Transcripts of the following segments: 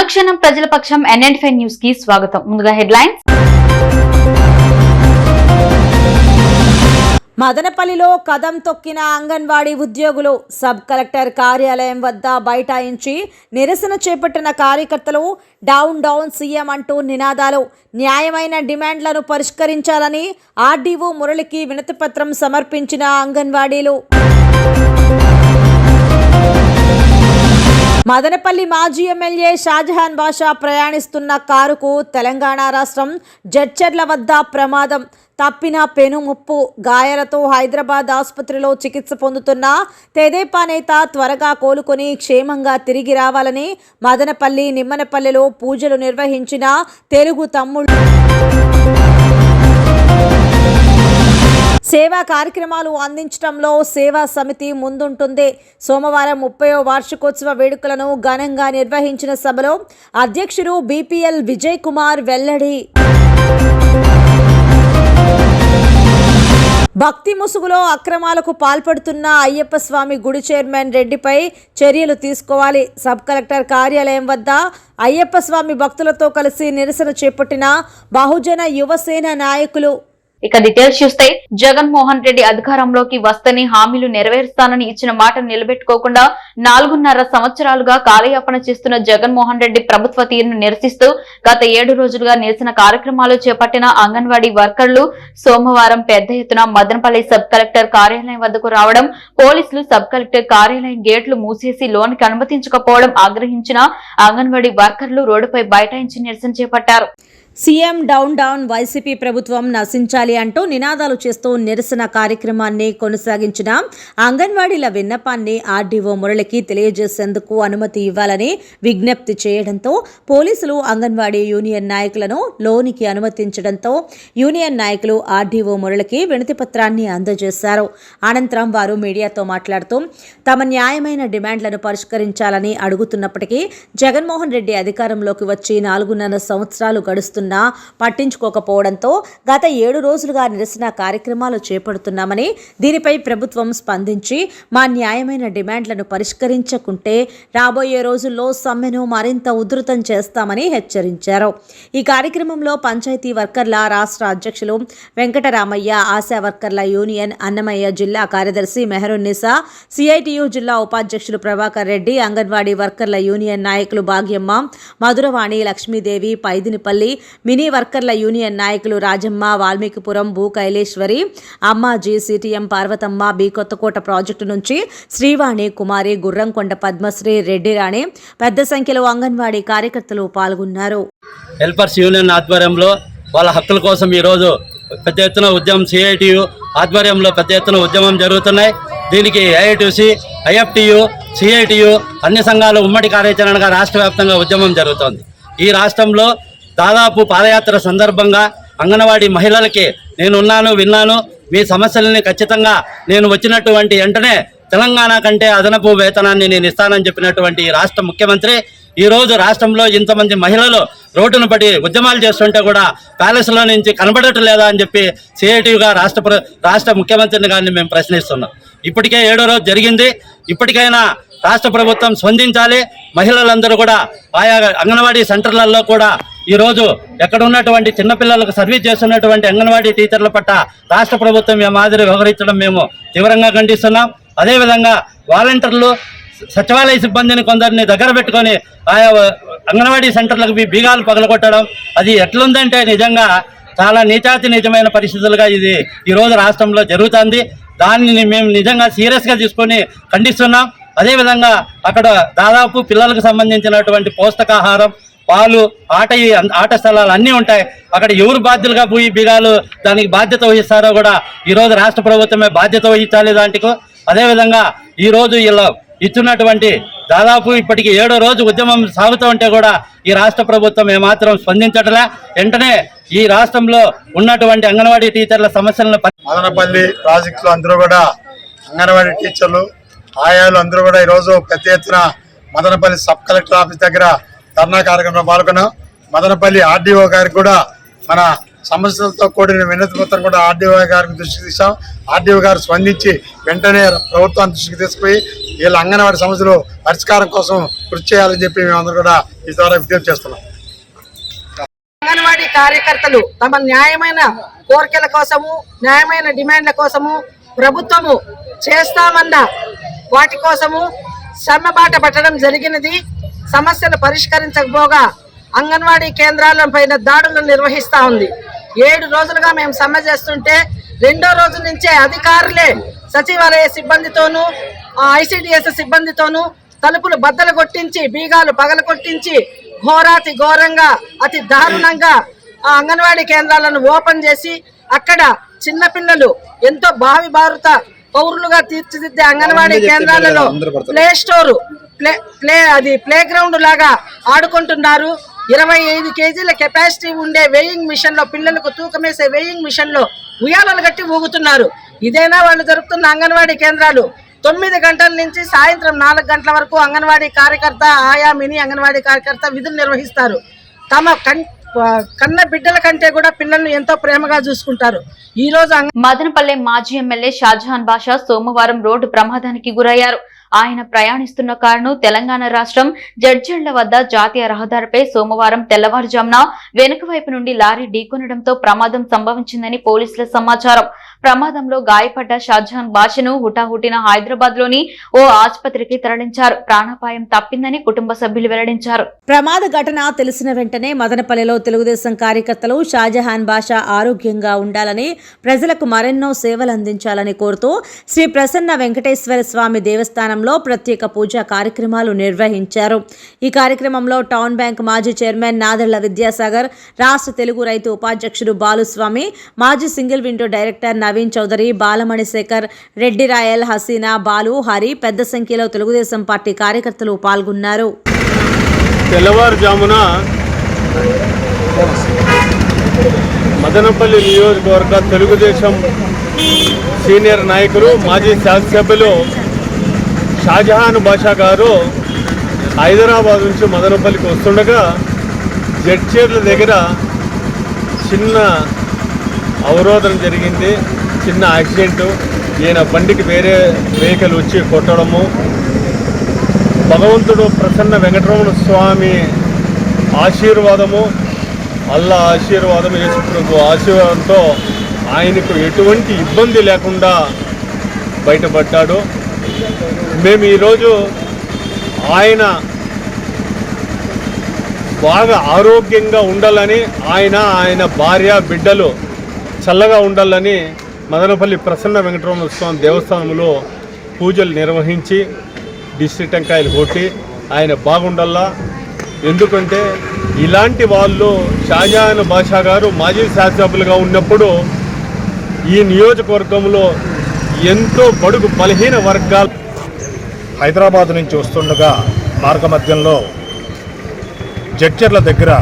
అనుక్షణం ప్రజల పక్షం ఎన్ఎన్ న్యూస్కి స్వాగతం. ముందుగా హెడ్లైన్స్. మదనపల్లిలో కదం తొక్కిన అంగన్వాడీ ఉద్యోగులు సబ్ కలెక్టర్ కార్యాలయం వద్ద బైఠాయించి నిరసన చేపట్టిన కార్యకర్తలు డౌన్ డౌన్ సీఎం అంటూ నినాదాలు. న్యాయమైన డిమాండ్లను పరిష్కరించాలని ఆర్డీఓ మురళికి వినతిపత్రం సమర్పించిన అంగన్వాడీలు. మదనపల్లి మాజీ ఎమ్మెల్యే షాజహాన్ బాషా ప్రయాణిస్తున్న కారుకు తెలంగాణ రాష్ట్రం జడ్చర్ల వద్ద ప్రమాదం. తప్పిన పెను ముప్పు గాయాలతో హైదరాబాద్ ఆసుపత్రిలో చికిత్స పొందుతున్న తెదేపా నేత త్వరగా కోలుకొని క్షేమంగా తిరిగి రావాలని మదనపల్లి నిమ్మనపల్లిలో పూజలు నిర్వహించిన తెలుగు తమ్ముళ్ళు. సేవా కార్యక్రమాలు అందించడంలో సేవా సమితి ముందుంటుంది. సోమవారం ముప్పయో వార్షికోత్సవ వేడుకలను ఘనంగా నిర్వహించిన సభలో అధ్యక్షుడు బీపీఎల్ విజయ్ కుమార్ వెల్లడి. భక్తి ముసుగులో అక్రమాలకు పాల్పడుతున్న అయ్యప్ప స్వామి గుడి చైర్మన్ రెడ్డిపై చర్యలు తీసుకోవాలి. సబ్ కలెక్టర్ కార్యాలయం వద్ద అయ్యప్ప స్వామి భక్తులతో కలిసి నిరసన చేపట్టిన బహుజన యువసేన నాయకులు ఇక డీటెయిల్స్ చూస్తే జగన్మోహన్ రెడ్డి అధికారంలోకి వస్తేనే హామీలు నెరవేరుస్తానని ఇచ్చిన మాట నిలబెట్టుకోకుండా నాలుగున్నర సంవత్సరాలుగా కాలయాపన చేస్తున్న జగన్మోహన్ రెడ్డి ప్రభుత్వ తీరును నిరసిస్తూ గత ఏడు రోజులుగా నిరసన కార్యక్రమాలు చేపట్టిన అంగన్వాడీ వర్కర్లు సోమవారం పెద్ద ఎత్తున మదనపల్లి సబ్ కలెక్టర్ కార్యాలయం వద్దకు రావడం పోలీసులు సబ్ కలెక్టర్ కార్యాలయం గేట్లు మూసేసి లోనికి అనుమతించకపోవడం ఆగ్రహించిన అంగన్వాడీ వర్కర్లు రోడ్డుపై బైఠాయించి నిరసన చేపట్టారు. సీఎం డౌన్ డౌన్ వైసీపీ ప్రభుత్వం నశించాలి అంటూ నినాదాలు చేస్తూ నిరసన కార్యక్రమాన్ని కొనసాగించిన అంగన్వాడీల విన్నపాన్ని ఆర్డీఓ మురళికి తెలియజేసేందుకు అనుమతి ఇవ్వాలని విజ్ఞప్తి చేయడంతో పోలీసులు అంగన్వాడీ యూనియన్ నాయకులను లోనికి అనుమతించడంతో యూనియన్ నాయకులు ఆర్డీఓ మురళికి వినతిపత్రాన్ని అందజేశారు. అనంతరం వారు మీడియాతో మాట్లాడుతూ తమ న్యాయమైన డిమాండ్లను పరిష్కరించాలని అడుగుతున్నప్పటికీ జగన్మోహన్ రెడ్డి అధికారంలోకి వచ్చి నాలుగున్నర సంవత్సరాలు గడుస్తున్న పట్టించుకోకపోవడంతో గత ఏడు రోజులుగా నిరసన కార్యక్రమాలు చేపడుతున్నామని దీనిపై ప్రభుత్వం స్పందించి మా న్యాయమైన డిమాండ్లను పరిష్కరించకుంటే రాబోయే రోజుల్లో సమ్మెను మరింత ఉధృతం చేస్తామని హెచ్చరించారు. ఈ కార్యక్రమంలో పంచాయతీ వర్కర్ల రాష్ట్ర అధ్యక్షులు వెంకటరామయ్య ఆశా వర్కర్ల యూనియన్ అన్నమయ్య జిల్లా కార్యదర్శి మెహరున్నిసా సిఐటియు జిల్లా ఉపాధ్యక్షులు ప్రభాకర్ రెడ్డి అంగన్వాడీ వర్కర్ల యూనియన్ నాయకులు భాగ్యమ్మ మధురవాణి లక్ష్మీదేవి పైదినిపల్లి మినీ వర్కర్ల యూనియన్ నాయకులు రాజమ్మ వాల్మీకిపురం భూ Kaileswari Ammaji GCTM Parvathamma B Kothakota project నుంచి శ్రీవాణి కుమారి గుర్రంకొండ పద్మశ్రీ రెడ్డి రాణి పెద్ద సంఖ్యలో అంగన్వాడీ కార్యకర్తలు పాల్గొన్నారు. హెల్పర్స్ యూనియన్ ఆధ్వర్యంలో వాళ్ళ హక్కుల కోసం ఈరోజు పెద్ద ఎత్తున ఉద్యమం సిఐటియు ఆధ్వర్యంలో పెద్ద ఎత్తున ఉద్యమం జరుగుతున్నాయి. దీనికి ఐఐటిసి ఐఎఫ్టియు సిఐటియు అన్ని సంఘాలు ఉమ్మడి కార్యాచరణగా రాష్ట్ర వ్యాప్తంగా ఉద్యమం జరుగుతోంది. ఈ రాష్ట్రంలో దాదాపు పాదయాత్ర సందర్భంగా అంగన్వాడీ మహిళలకి నేనున్నాను విన్నాను. మీ సమస్యలని ఖచ్చితంగా నేను వచ్చినటువంటి వెంటనే తెలంగాణ కంటే అదనపు వేతనాన్ని నేను ఇస్తానని చెప్పినటువంటి రాష్ట్ర ముఖ్యమంత్రి ఈ రోజు రాష్ట్రంలో ఇంతమంది మహిళలు రోడ్డును పడి ఉద్యమాలు చేస్తుంటే కూడా ప్యాలెస్లో నుంచి కనబడటం లేదా అని చెప్పి సిఐటిగా రాష్ట్ర ప్ర- రాష్ట్ర ముఖ్యమంత్రిని కానీ మేము ప్రశ్నిస్తున్నాం. ఇప్పటికే ఏడో రోజు జరిగింది. ఇప్పటికైనా రాష్ట్ర ప్రభుత్వం స్పందించాలి. మహిళలందరూ కూడా ఆయా అంగన్వాడీ సెంటర్లలో కూడా ఈరోజు ఎక్కడ ఉన్నటువంటి చిన్నపిల్లలకు సర్వీస్ చేస్తున్నటువంటి అంగన్వాడీ టీచర్ల పట్ల రాష్ట్ర ప్రభుత్వం ఈ మాదిరి వ్యవహరించడం మేము తీవ్రంగా ఖండిస్తున్నాం. అదేవిధంగా వాలంటీర్లు సచివాలయ సిబ్బందిని కొందరిని దగ్గర పెట్టుకొని ఆయా అంగన్వాడీ సెంటర్లకు మీ బీగాలు పగలగొట్టడం అది ఎట్లుందంటే నిజంగా చాలా నీచాతి నిజమైన పరిస్థితులుగా ఇది ఈరోజు రాష్ట్రంలో జరుగుతుంది. దానిని మేము నిజంగా సీరియస్గా తీసుకొని ఖండిస్తున్నాం. అదేవిధంగా అక్కడ దాదాపు పిల్లలకు సంబంధించినటువంటి పోషకాహారం పాలు ఆట ఆట స్థలాలు అన్నీ ఉంటాయి. అక్కడ ఎవరు బాధ్యులుగా పోయి బిగాలు దానికి బాధ్యత వహిస్తారో కూడా ఈరోజు రాష్ట్ర ప్రభుత్వమే బాధ్యత వహించాలి దాంట్లో. అదేవిధంగా ఈరోజు ఇలా ఇస్తున్నటువంటి దాదాపు ఇప్పటికి ఏడో రోజు ఉద్యమం సాగుతూ ఉంటే కూడా ఈ రాష్ట్ర ప్రభుత్వం ఏమాత్రం స్పందించట్లే. వెంటనే ఈ రాష్ట్రంలో ఉన్నటువంటి అంగన్వాడీ టీచర్ల సమస్యలను మదనపల్లి ప్రాజెక్టులో అందరూ కూడా అంగన్వాడీ టీచర్లు ఆయాలు అందరూ కూడా ఈరోజు పెద్ద ఎత్తున మదనపల్లి సబ్ కలెక్టర్ ఆఫీస్ దగ్గర ధర్నా కార్యక్రమంలో పాల్గొన్నాం. మదనపల్లి ఆర్డీఓ గారికి కూడా మన సమస్యలతో కూడిన వినతి పత్రం కూడా ఆర్డీఓ గారికి దృష్టికి తీసాం ఆర్డీఓ గారు స్పందించి వెంటనే ప్రభుత్వాన్ని దృష్టికి తీసుకుపోయి వీళ్ళ అంగన్వాడీ సమస్యలు పరిష్కారం కోసం కృషి చేయాలని చెప్పి మేమందరం కూడా ఈ ద్వారా విజ్ఞప్తి చేస్తున్నాం. అంగన్వాడీ కార్యకర్తలు తమ న్యాయమైన కోరికల కోసము న్యాయమైన డిమాండ్ల కోసము ప్రభుత్వము చేస్తామన్న వాటి కోసము సమ్మెబాట పట్టడం జరిగినది. సమస్యలు పరిష్కరించకపోగా అంగన్వాడీ కేంద్రాల పైన దాడులు నిర్వహిస్తా ఉంది. ఏడు రోజులుగా మేము సమ్మె చేస్తుంటే రెండో రోజు నుంచే అధికారులే సచివాలయ సిబ్బందితోనూ ఐసిడిఎస్ సిబ్బందితోనూ తలుపులు బద్దలు కొట్టించి బీగాలు పగల కొట్టించి ఘోరాతి ఘోరంగా అతి దారుణంగా ఆ అంగన్వాడీ కేంద్రాలను ఓపెన్ చేసి అక్కడ చిన్నపిల్లలు ఎంతో భావి బారుత పౌరులుగా తీర్చిదిద్దే అంగన్వాడీ కేంద్రాలలో ప్లే స్టోర్ ప్లే ప్లే అది ప్లే గ్రౌండ్ లాగా ఆడుకుంటున్నారు. ఇరవై ఐదు కేజీల కెపాసిటీ ఉండే వేయింగ్ మిషన్లో పిల్లలకు తూకమేసే వేయింగ్ మిషన్లో ఉయ్యాలలు కట్టి ఊగుతున్నారు. ఇదేనా వాళ్ళు జరుపుతున్న అంగన్వాడీ కేంద్రాలు? తొమ్మిది గంటల నుంచి సాయంత్రం నాలుగు గంటల వరకు అంగన్వాడీ కార్యకర్త ఆయా మినీ అంగన్వాడీ కార్యకర్త విధులు నిర్వహిస్తారు. తమ కన్ కన్న బిడ్డల కంటే కూడా పిల్లల్ని ఎంతో ప్రేమగా చూసుకుంటారు. ఈ రోజు మదనపల్లె మాజీ ఎమ్మెల్యే షాజహాన్ బాషా సోమవారం రోడ్డు ప్రమాదానికి గురయ్యారు. ఆయన ప్రయాణిస్తున్న కారును తెలంగాణ రాష్ట్రం జడ్జెళ్ళ వద్ద జాతీయ రహదారిపై సోమవారం తెల్లవారుజామున వెనుక వైపు నుండి లారీ ఢీకొనడంతో ప్రమాదం సంభవించిందని పోలీసుల సమాచారం. ప్రమాదంలో గాయపడ్డ షాజహాన్ బాషను హుటాహుటిన హైదరాబాద్లోని ఓ ఆసుపత్రికి తరలించారు. ప్రాణాపాయం తప్పిందని కుటుంబ సభ్యులు వెల్లడించారు. ప్రమాద ఘటన తెలిసిన వెంటనే మదనపల్లిలో తెలుగుదేశం కార్యకర్తలు షాజహాన్ బాషా ఆరోగ్యంగా ఉండాలని ప్రజలకు మరెన్నో సేవలు అందించాలని కోరుతూ శ్రీ ప్రసన్న వెంకటేశ్వర స్వామి దేవస్థానం ఆధ్వర్యంలో ప్రత్యేక పూజా కార్యక్రమాలు నిర్వహించారు. ఈ కార్యక్రమంలో టౌన్ బ్యాంక్ మాజీ చైర్మన్ నాదెళ్ళ విద్యాసాగర్ రాష్ట్ర తెలుగు రైతు ఉపాధ్యక్షుడు బాలుస్వామి మాజీ single window director Naveen Chowdary Balamani Sekhar Reddy Royal Haseena Balu Hari పెద్ద సంఖ్యలో తెలుగుదేశం పార్టీ కార్యకర్తలు పాల్గొన్నారు. తెల్లవారుజామున మదనపల్లి నియోజకవర్గ తెలుగుదేశం సీనియర్ నాయకులు మాజీ శాసనసభ్యులు షాజహాన్ బాషా గారు హైదరాబాద్ నుంచి మదనపల్లికి వస్తుండగా జడ్చీర్ల దగ్గర చిన్న అవరోధం జరిగింది. చిన్న యాక్సిడెంటు. ఈయన బండికి వేరే వెహికల్ వచ్చి కొట్టడము. భగవంతుడు ప్రసన్న వెంకటరమణ స్వామి ఆశీర్వాదము. అల్లా ఆశీర్వాదం యేసుప్రభు ఆశీర్వాదంతో ఆయనకు ఎటువంటి ఇబ్బంది లేకుండా బయటపడ్డాడు. మేము ఈరోజు ఆయన బాగా ఆరోగ్యంగా ఉండాలని ఆయన ఆయన భార్య బిడ్డలు చల్లగా ఉండాలని మదనపల్లి ప్రసన్న వెంకటరమణ స్వామి దేవస్థానంలో పూజలు నిర్వహించి డిస్ట్రిక్ట్ టెంకాయలు కొట్టి ఆయన బాగుండల్లా. ఎందుకంటే ఇలాంటి వాళ్ళు షాజహాన్ బాషా గారు మాజీ శాసనసభ్యులుగా ఉన్నప్పుడు ఈ నియోజకవర్గంలో ఎంతో బడుగు బలహీన వర్గాలు హైదరాబాద్ నుంచి వస్తుండగా మార్గమధ్యంలో జడ్చర్ల దగ్గర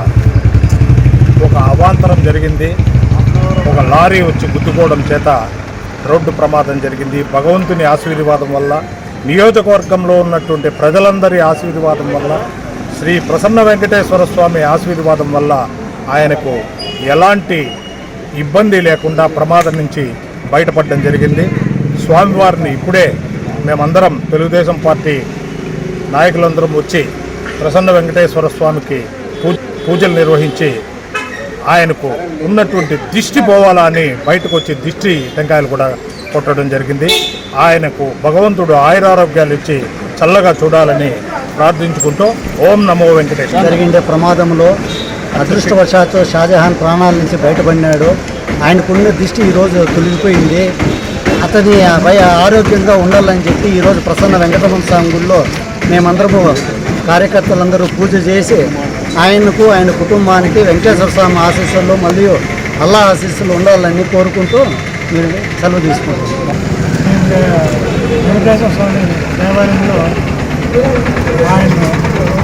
ఒక అవాంతరం జరిగింది. ఒక లారీ వచ్చి గుద్దుకోవడం చేత రోడ్డు ప్రమాదం జరిగింది. భగవంతుని ఆశీర్వాదం వల్ల నియోజకవర్గంలో ఉన్నటువంటి ప్రజలందరి ఆశీర్వాదం వల్ల శ్రీ ప్రసన్న వెంకటేశ్వర స్వామి ఆశీర్వాదం వల్ల ఆయనకు ఎలాంటి ఇబ్బంది లేకుండా ప్రమాదం నుంచి బయటపడడం జరిగింది. స్వామివారిని ఇప్పుడే మేమందరం తెలుగుదేశం పార్టీ నాయకులందరం వచ్చి ప్రసన్న వెంకటేశ్వర స్వామికి పూ పూజలు నిర్వహించి ఆయనకు ఉన్నటువంటి దిష్టి పోవాలా అని బయటకు వచ్చి దిష్టి టెంకాయలు కూడా కొట్టడం జరిగింది. ఆయనకు భగవంతుడు ఆయురారోగ్యాలు ఇచ్చి చల్లగా చూడాలని ప్రార్థించుకుంటూ ఓం నమో వెంకటేశ్వర జరిగిండే ప్రమాదంలో అదృష్టవశాత్తు షాజహాన్ ప్రాణాల నుంచి బయటపడినాడు. ఆయనకున్న దిష్టి ఈరోజు తొలిగిపోయింది. అతని భయ ఆరోగ్యంగా ఉండాలని చెప్పి ఈరోజు ప్రసన్న వెంకటరమణ స్వామి గుడిలో మేమందరము కార్యకర్తలందరూ పూజ చేసి ఆయనకు ఆయన కుటుంబానికి వెంకటేశ్వర స్వామి ఆశీస్సులు మరియు అల్లా ఆశీస్సులు ఉండాలని కోరుకుంటూ మీరు సెలవు తీసుకుంటాం వెంకటేశ్వర స్వామి దేవాలయంలో ఆయన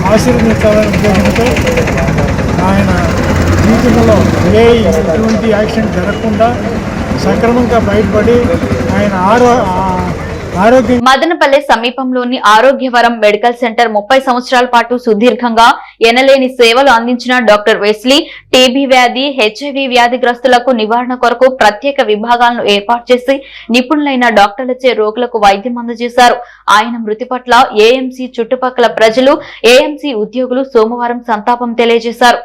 ఆశీర్వదించాలని ఉద్దేశంతో ఆయన జీవితంలో ఏ ఎటువంటి యాక్సిడెంట్ జరగకుండా సక్రమంగా బయటపడి ఆయన ఆరో మదనపల్లె సమీపంలోని ఆరోగ్యవరం మెడికల్ సెంటర్ ముప్పై సంవత్సరాల పాటు సుదీర్ఘంగా ఎనలేని సేవలు అందించిన డాక్టర్ వెస్లీ టీబీ వ్యాధి హెచ్ఐవి వ్యాధిగ్రస్తులకు నివారణ కొరకు ప్రత్యేక విభాగాలను ఏర్పాటు చేసి నిపుణులైన డాక్టర్లచే రోగులకు వైద్యం అందజేశారు. ఆయన మృతి పట్ల ఏఎంసీ చుట్టుపక్కల ప్రజలు ఏఎంసీ ఉద్యోగులు సోమవారం సంతాపం తెలియజేశారు.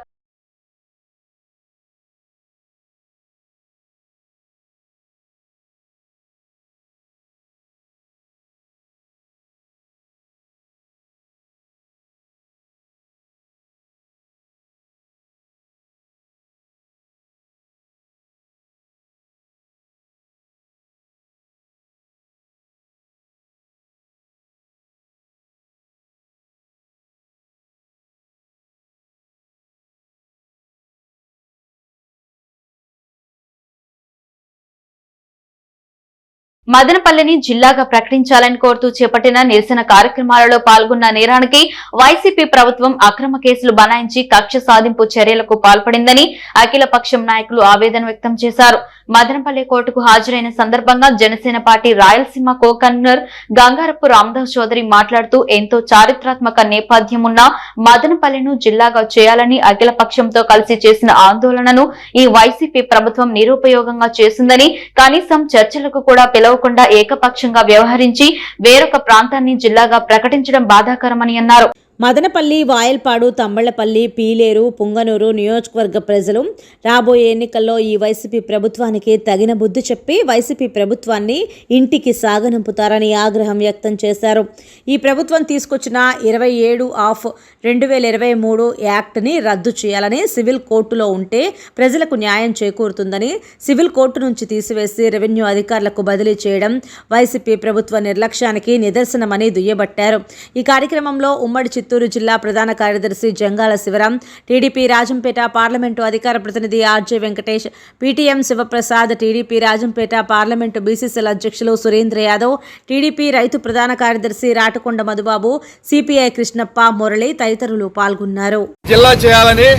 మదనపల్లిని జిల్లాగా ప్రకటించాలని కోరుతూ చేపట్టిన నిరసన కార్యక్రమాలలో పాల్గొన్న నేరానికి వైసీపీ ప్రభుత్వం అక్రమ కేసులు బనాయించి కక్ష సాధింపు చర్యలకు పాల్పడిందని అఖిలపక్షం నాయకులు ఆవేదన వ్యక్తం చేశారు. మదనపల్లి కోర్టుకు హాజరైన సందర్భంగా Janasena party Rayalaseema co convener Gangarapu Ramadas Chowdary మాట్లాడుతూ ఎంతో చారిత్రాత్మక నేపథ్యం ఉన్న మదనపల్లిను జిల్లాగా చేయాలని అఖిలపక్షంతో కలిసి చేసిన ఆందోళనను ఈ వైసీపీ ప్రభుత్వం నిరుపయోగంగా చేసిందని కనీసం చర్చలకు కూడా పిలవ చూడకుండా ఏకపక్షంగా వ్యవహరించి వేరొక ప్రాంతాన్ని జిల్లాగా ప్రకటించడం బాధాకరమని అన్నారు. మదనపల్లి వాయల్పాడు తమ్మళ్ళపల్లి పీలేరు పుంగనూరు నియోజకవర్గ ప్రజలు రాబోయే ఎన్నికల్లో ఈ వైసీపీ ప్రభుత్వానికి తగిన బుద్ధి చెప్పి వైసీపీ ప్రభుత్వాన్ని ఇంటికి సాగనంపుతారని ఆగ్రహం వ్యక్తం చేశారు. ఈ ప్రభుత్వం తీసుకొచ్చిన ఇరవై ఏడు ఆఫ్ రెండు వేల ఇరవై మూడు యాక్ట్ని రద్దు చేయాలని సివిల్ కోర్టులో ఉంటే ప్రజలకు న్యాయం చేకూరుతుందని సివిల్ కోర్టు నుంచి తీసివేసి రెవెన్యూ అధికారులకు బదిలీ చేయడం వైసీపీ ప్రభుత్వ నిర్లక్ష్యానికి నిదర్శనమని దుయ్యబట్టారు. ఈ కార్యక్రమంలో ఉమ్మడి చిత్తూరు జిల్లా ప్రధాన కార్యదర్శి జంగాల శివరాం టీడీపీ రాజంపేట పార్లమెంటు అధికార ప్రతినిధి RJ Venkatesh PTM Sivaprasad TDP Rajampet parliament బీసీసీల అధ్యక్షులు సురేంద్ర యాదవ్ టీడీపీ రైతు ప్రధాన కార్యదర్శి రాటకొండ మధుబాబు సిపిఐ కృష్ణప్ప మురళి తదితరులు పాల్గొన్నారు. జిల్లా చేయాలని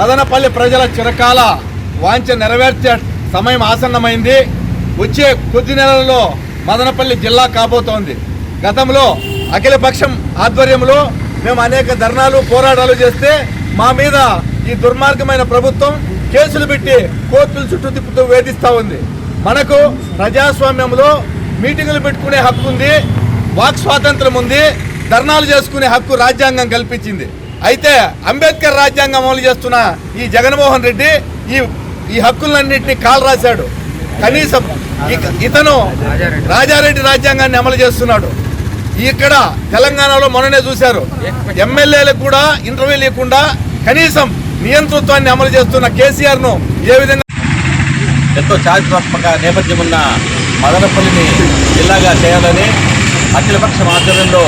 మదనపల్లి ప్రజల చిరకాల వాంఛ నెరవేర్చే సమయం ఆసన్నమైంది. వచ్చే కొద్ది నెలల్లో మదనపల్లి జిల్లా కాబోతోంది. గతంలో అఖిలపక్షం ఆధ్వర్యంలో మేము అనేక ధర్నాలు పోరాటాలు చేస్తే మా మీద ఈ దుర్మార్గమైన ప్రభుత్వం కేసులు పెట్టి కోర్టుల చుట్టూ తిప్పుతూ వేధిస్తూ ఉంది. మనకు ప్రజాస్వామ్యంలో మీటింగులు పెట్టుకునే హక్కు ఉంది వాక్ స్వాతంత్రం ఉంది ధర్నాలు చేసుకునే హక్కు రాజ్యాంగం కల్పించింది. అయితే అంబేద్కర్ రాజ్యాంగం అమలు చేస్తున్న ఈ జగన్మోహన్ రెడ్డి ఈ ఈ హక్కులన్నింటినీ కాలు రాశాడు. కనీసం ఇక- ఇతను రాజారెడ్డి రాజ్యాంగాన్ని అమలు చేస్తున్నాడు. ఇక్కడ తెలంగాణలో మొన్ననే చూశారు. ఎమ్మెల్యేలకు కూడా ఇంటర్వ్యూ లేకుండా కనీసం నియంతృత్వాన్ని అమలు చేస్తున్న కేసీఆర్ను ఏ విధంగా ఎంతో చారిత్రాత్మక నేపథ్యం ఉన్న మదనపల్లిని జిల్లాగా చేయాలని అఖిలపక్షం ఆధ్వర్యంలో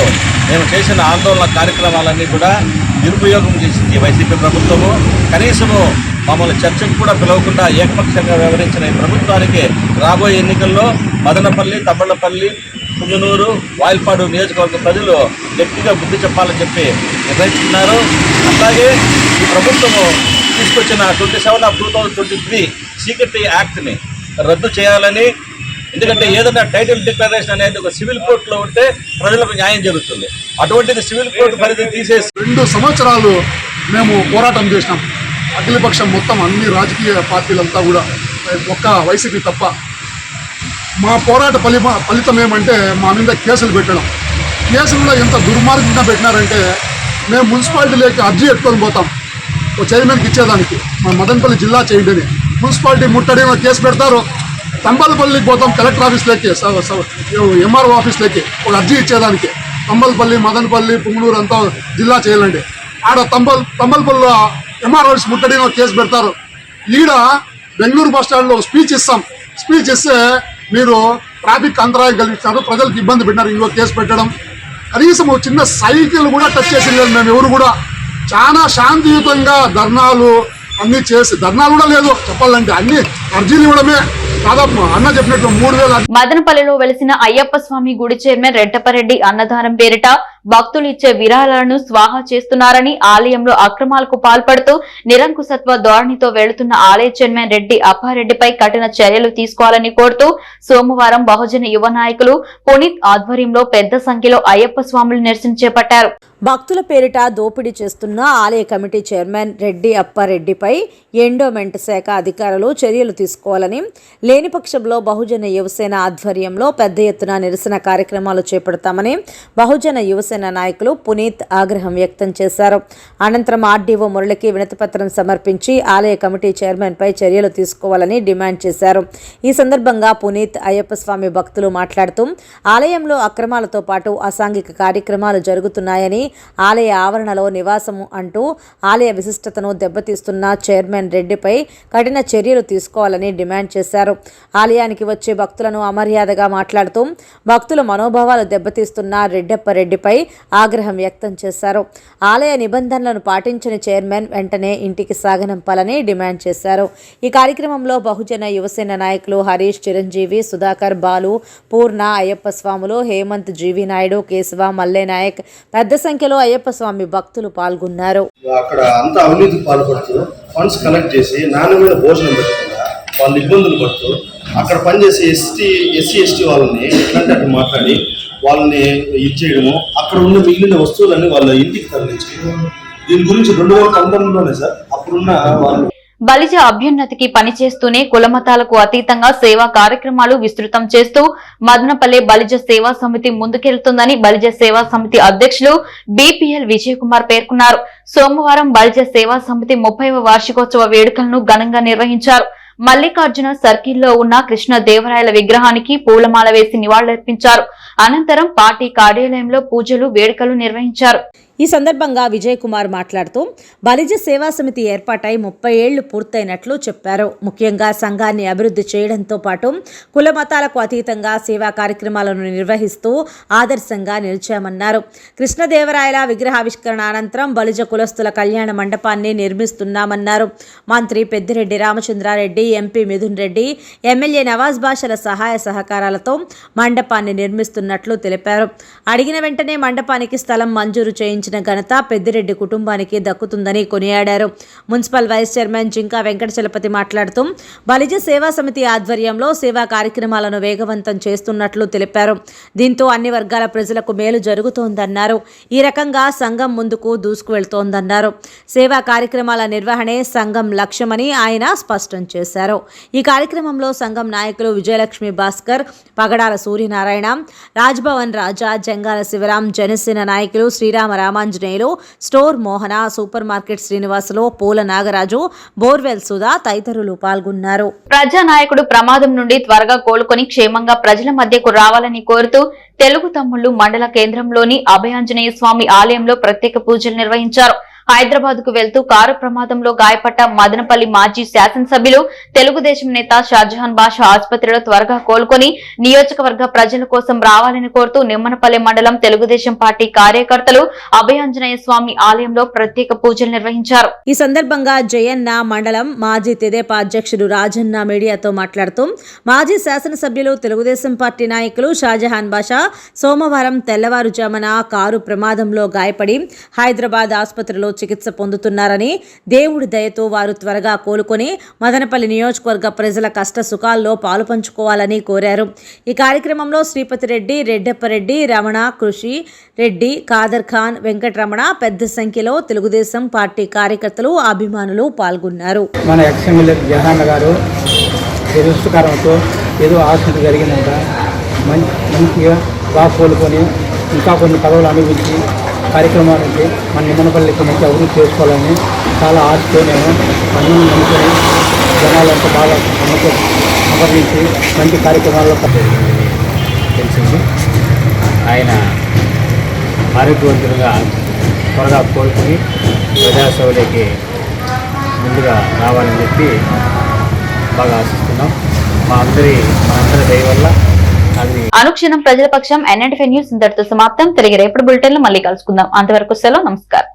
మేము చేసిన ఆందోళన కార్యక్రమాలన్నీ కూడా నిరుపయోగం చేసింది వైసీపీ ప్రభుత్వము. కనీసము మమ్మల్ని చర్చకు కూడా పిలవకుండా ఏకపక్షంగా వ్యవహరించిన ఈ ప్రభుత్వానికి రాబోయే ఎన్నికల్లో మదనపల్లి తమ్మళ్ళపల్లి పుంగనూరు వాయిల్పాడు నియోజకవర్గ ప్రజలు గట్టిగా బుద్ధి చెప్పాలని చెప్పి నిర్ణయించుకున్నారు అలాగే ఈ ప్రభుత్వము తీసుకొచ్చిన twenty seven of two thousand twenty three secret యాక్ట్ని రద్దు చేయాలని ఎందుకంటే ఏదైనా టైటిల్ డిక్లరేషన్ అనేది ఒక సివిల్ కోర్టులో ఉంటే ప్రజలకు న్యాయం జరుగుతుంది. అటువంటిది సివిల్ కోర్టు పరిధి తీసేసి రెండు సంవత్సరాలు మేము పోరాటం చేసినాం. అఖిలపక్షం మొత్తం అన్ని రాజకీయ పార్టీలంతా కూడా ఒక్క వైసీపీ తప్ప మా పోరాట ఫలి ఫలితం ఏమంటే మా మీద కేసులు పెట్టడం. కేసులు కూడా ఎంత దుర్మార్గంగా పెట్టినారంటే మేము మున్సిపాలిటీలోకి అర్జీ ఎత్తుకొని పోతాం. ఓ చైర్మన్కి ఇచ్చేదానికి. మా మదనపల్లి జిల్లా చేయండి అని మున్సిపాలిటీ ముట్టడి కేసు పెడతారు. తంబలపల్లికి పోతాం కలెక్టర్ ఆఫీస్లోకి ఎంఆర్ఓ ఆఫీస్లోకి. ఒక అర్జీ ఇచ్చేదానికి. తంబలపల్లి మదనపల్లి పుంగనూరు అంతా జిల్లా చేయాలండి. ఆడ తంబల్ తంబలపల్లిలో ఎంఆర్ఓస్ ఆఫీస్ కేసు పెడతారు. ఈడ బెంగళూరు బస్ స్టాండ్లో స్పీచ్ ఇస్తాం. స్పీచ్ ఇస్తే మీరు ట్రాఫిక్ అంతరాయం కలిగించారు ప్రజలకు ఇబ్బంది పెట్టినారు ఇంకో కేసు పెట్టడం. కనీసం చిన్న సైకిల్ కూడా టచ్ చేసి మేము ఎవరు కూడా. చాలా శాంతియుతంగా ధర్నాలు అన్నీ చేసి ధర్నాలు కూడా లేదు చెప్పాలంటే అన్ని అర్జీలు ఇవ్వడమే. మదనపల్లిలో వెలిసిన అయ్యప్ప స్వామి గుడి చైర్మన్ రెడ్డపరెడ్డి అన్నదానం పేరిట భక్తులు ఇచ్చే విరాళాలను స్వాహా చేస్తున్నారని ఆలయంలో అక్రమాలకు పాల్పడుతూ నిరంకుశత్వ ధోరణితో వెళుతున్న ఆలయ చైర్మన్ రెడ్డి అప్పారెడ్డిపై కఠిన చర్యలు తీసుకోవాలని కోరుతూ సోమవారం బహుజన యువ నాయకులు పునీత్ ఆధ్వర్యంలో పెద్ద సంఖ్యలో అయ్యప్ప స్వాములు నిరసన చేపట్టారు. భక్తుల పేరిట దోపిడీ చేస్తున్న ఆలయ కమిటీ చైర్మన్ రెడ్డి అప్పారెడ్డిపై ఎండోమెంట్ శాఖ అధికారులు చర్యలు తీసుకోవాలని లేని పక్షంలో బహుజన యువసేన ఆధ్వర్యంలో పెద్ద ఎత్తున నిరసన కార్యక్రమాలు చేపడతామని బహుజన యువసేన నాయకులు పునీత్ ఆగ్రహం వ్యక్తం చేశారు. అనంతరం ఆర్డీఓ మురళికి వినతిపత్రం సమర్పించి ఆలయ కమిటీ చైర్మన్పై చర్యలు తీసుకోవాలని డిమాండ్ చేశారు. ఈ సందర్భంగా పునీత్ అయ్యప్ప స్వామి భక్తులు మాట్లాడుతూ ఆలయంలో అక్రమాలతో పాటు అసాంఘిక కార్యక్రమాలు జరుగుతున్నాయని ఆలయ ఆవరణలో నివాసము అంటూ ఆలయ విశిష్టతను దెబ్బతీస్తున్న చైర్మన్ రెడ్డిపై కఠిన చర్యలు తీసుకోవాలని డిమాండ్ చేశారు. ఆలయానికి వచ్చే భక్తులను అమర్యాదగా మాట్లాడుతూ భక్తుల మనోభావాలు దెబ్బతీస్తున్న రెడ్డప్ప రెడ్డిపై ఆగ్రహం వ్యక్తం చేశారు. ఆలయ నిబంధనలను పాటించని చైర్మన్ వెంటనే ఇంటికి సాగనంపాలని డిమాండ్ చేశారు. ఈ కార్యక్రమంలో బహుజన యువసేన నాయకులు హరీష్ చిరంజీవి సుధాకర్ బాలు పూర్ణ అయ్యప్ప స్వాములు హేమంత్ జీవి నాయుడు కేశవ మల్లె నాయక్ పెద్ద సంఖ్యలో అయ్యప్ప స్వామి భక్తులు పాల్గొన్నారు. అక్కడ అంతా అవినీతి పాల్పడుతూ ఫండ్స్ కలెక్ట్ చేసి నాణ్యమైన భోజనం పెట్టుకున్నారు. వాళ్ళు ఇబ్బందులు పడుతూ అక్కడ పనిచేసే ఎస్టీ ఎస్సీ ఎస్టీ వాళ్ళని ఎట్లాంటి అట్లా మాట్లాడి వాళ్ళని ఇచ్చేయడము అక్కడ ఉన్న మిగిలిన వస్తువులన్నీ వాళ్ళ ఇంటికి తరలించడం దీని గురించి రెండు వేల పంతొమ్మిదిలోనే సార్ అప్పుడున్న వాళ్ళు. బలిజ అభ్యున్నతికి పనిచేస్తూనే కులమతాలకు అతీతంగా సేవా కార్యక్రమాలు విస్తృతం చేస్తూ మదనపల్లె బలిజ సేవా సమితి ముందుకెళ్తుందని బలిజ సేవా సమితి అధ్యక్షులు బీపీఎల్ విజయ్ కుమార్ పేర్కొన్నారు. సోమవారం బలిజ సేవా సమితి ముప్పైవ వార్షికోత్సవ వేడుకలను ఘనంగా నిర్వహించారు. మల్లికార్జున సర్కిల్లో ఉన్న కృష్ణ దేవరాయల విగ్రహానికి పూలమాల వేసి నివాళులర్పించారు. అనంతరం పార్టీ కార్యాలయంలో పూజలు వేడుకలు నిర్వహించారు. ఈ సందర్భంగా విజయ్ కుమార్ మాట్లాడుతూ బలిజ సేవా సమితి ఏర్పాటై ముప్పై ఏళ్ళు పూర్తయినట్లు చెప్పారు. ముఖ్యంగా సంఘాన్ని అభివృద్ధి చేయడంతో పాటు కుల మతాలకు అతీతంగా సేవా కార్యక్రమాలను నిర్వహిస్తూ ఆదర్శంగా నిలిచామన్నారు. కృష్ణదేవరాయల విగ్రహావిష్కరణ అనంతరం బలిజ కులస్తుల కళ్యాణ మండపాన్ని నిర్మిస్తున్నామన్నారు. మంత్రి పెద్దిరెడ్డి రామచంద్రారెడ్డి ఎంపీ మిథున్ రెడ్డి ఎమ్మెల్యే నవాజ్ బాషల సహాయ సహకారాలతో మండపాన్ని నిర్మిస్తున్నట్లు తెలిపారు. అడిగిన వెంటనే మండపానికి స్థలం మంజూరు చేయించిన ఘనత పెద్దిరెడ్డి కుటుంబానికి దక్కుతుందని కొనియాడారు. Municipal vice chairman Jinka Venkata Chalapathi మాట్లాడుతూ బలిజ సేవా సమితి ఆధ్వర్యంలో సేవా కార్యక్రమాలను వేగవంతం చేస్తున్నట్లు తెలిపారు. దీంతో అన్ని వర్గాల ప్రజలకు మేలు జరుగుతోందన్నారు. ఈ రకంగా సంఘం ముందుకు దూసుకువెళ్తోందన్నారు. సేవా కార్యక్రమాల నిర్వహణే సంఘం లక్ష్యమని ఆయన స్పష్టం చేశారు. ఈ కార్యక్రమంలో సంఘం నాయకులు విజయలక్ష్మి భాస్కర్ పగడాల సూర్యనారాయణ రాజ్భవన్ రాజా జంగాల శివరాం జనసేన నాయకులు Srirama Ramanjaneyulu store Mohana super market Srinivasulu పూల నాగరాజు బోర్వెల్ సుధా తదితరులు పాల్గొన్నారు. ప్రజానాయకుడు ప్రమాదం నుండి త్వరగా కోలుకొని క్షేమంగా ప్రజల మధ్యకు రావాలని కోరుతూ తెలుగు తమ్ముళ్ళు మండల కేంద్రంలోని అభయాంజనేయ స్వామి ఆలయంలో ప్రత్యేక పూజలు నిర్వహించారు. హైదరాబాద్కు వెళ్తూ కారు ప్రమాదంలో గాయపడ్డ మదనపల్లి మాజీ శాసనసభ్యులు తెలుగుదేశం నేత షాజహాన్ బాషా ఆసుపత్రిలో త్వరగా కోలుకొని నియోజకవర్గ ప్రజల కోసం రావాలని కోరుతూ నిమ్మనపల్లి మండలం తెలుగుదేశం పార్టీ కార్యకర్తలు అభయాంజనేయ స్వామి ఆలయంలో ప్రత్యేక పూజలు నిర్వహించారు. ఈ సందర్భంగా జయన్న మండలం మాజీ తెదేపా అధ్యక్షుడు రాజన్న మీడియాతో మాట్లాడుతూ మాజీ శాసనసభ్యులు తెలుగుదేశం పార్టీ నాయకులు షాజహాన్ బాషా సోమవారం తెల్లవారుజామున కారు ప్రమాదంలో గాయపడి హైదరాబాద్ ఆసుపత్రిలో చికిత్స పొందుతున్నారని దేవుడి దయతో వారు త్వరగా కోలుకొని మదనపల్లి నియోజకవర్గ ప్రజల కష్ట సుఖాల్లో పాలు పంచుకోవాలని కోరారు. ఈ కార్యక్రమంలో శ్రీపతి రెడ్డి రెడ్డప్పరెడ్డి రమణ కృషి రెడ్డి ఖాదర్ ఖాన్ వెంకటరమణ పెద్ద సంఖ్యలో తెలుగుదేశం పార్టీ కార్యకర్తలు అభిమానులు పాల్గొన్నారు. మన గారు దురదృష్టకరంతో ఏదో జరిగిందంట. మంచిగా బాగా కోలుకొని ఇంకా కొన్ని పదవులు అనుభవించి కార్యక్రమాలు ఉంటే మన నిమ్మనపల్లికి మంచి అభివృద్ధి చేసుకోవాలని చాలా ఆశతో నేను అన్నీ నమ్ముకొని జనాలంతా బాగా నమ్మకం సంప్రదించి మంచి కార్యక్రమాల్లో తెలిసింది. ఆయన ఆరోగ్యవంతులుగా త్వరగా కోరుకుని ప్రజాసేవలోకి ముందుగా రావాలని చెప్పి బాగా ఆశిస్తున్నాం. మా అందరి మనందరి దయ వల్ల అనుక్షణం ప్రజల పక్షం ఎన్ఎన్టీవీ న్యూస్ ఇంతటితో సమాప్తం. తిరిగి రేపటి బులెటిన్లో మళ్ళీ కలుసుకుందాం. అంతవరకు సెలవు నమస్కారం.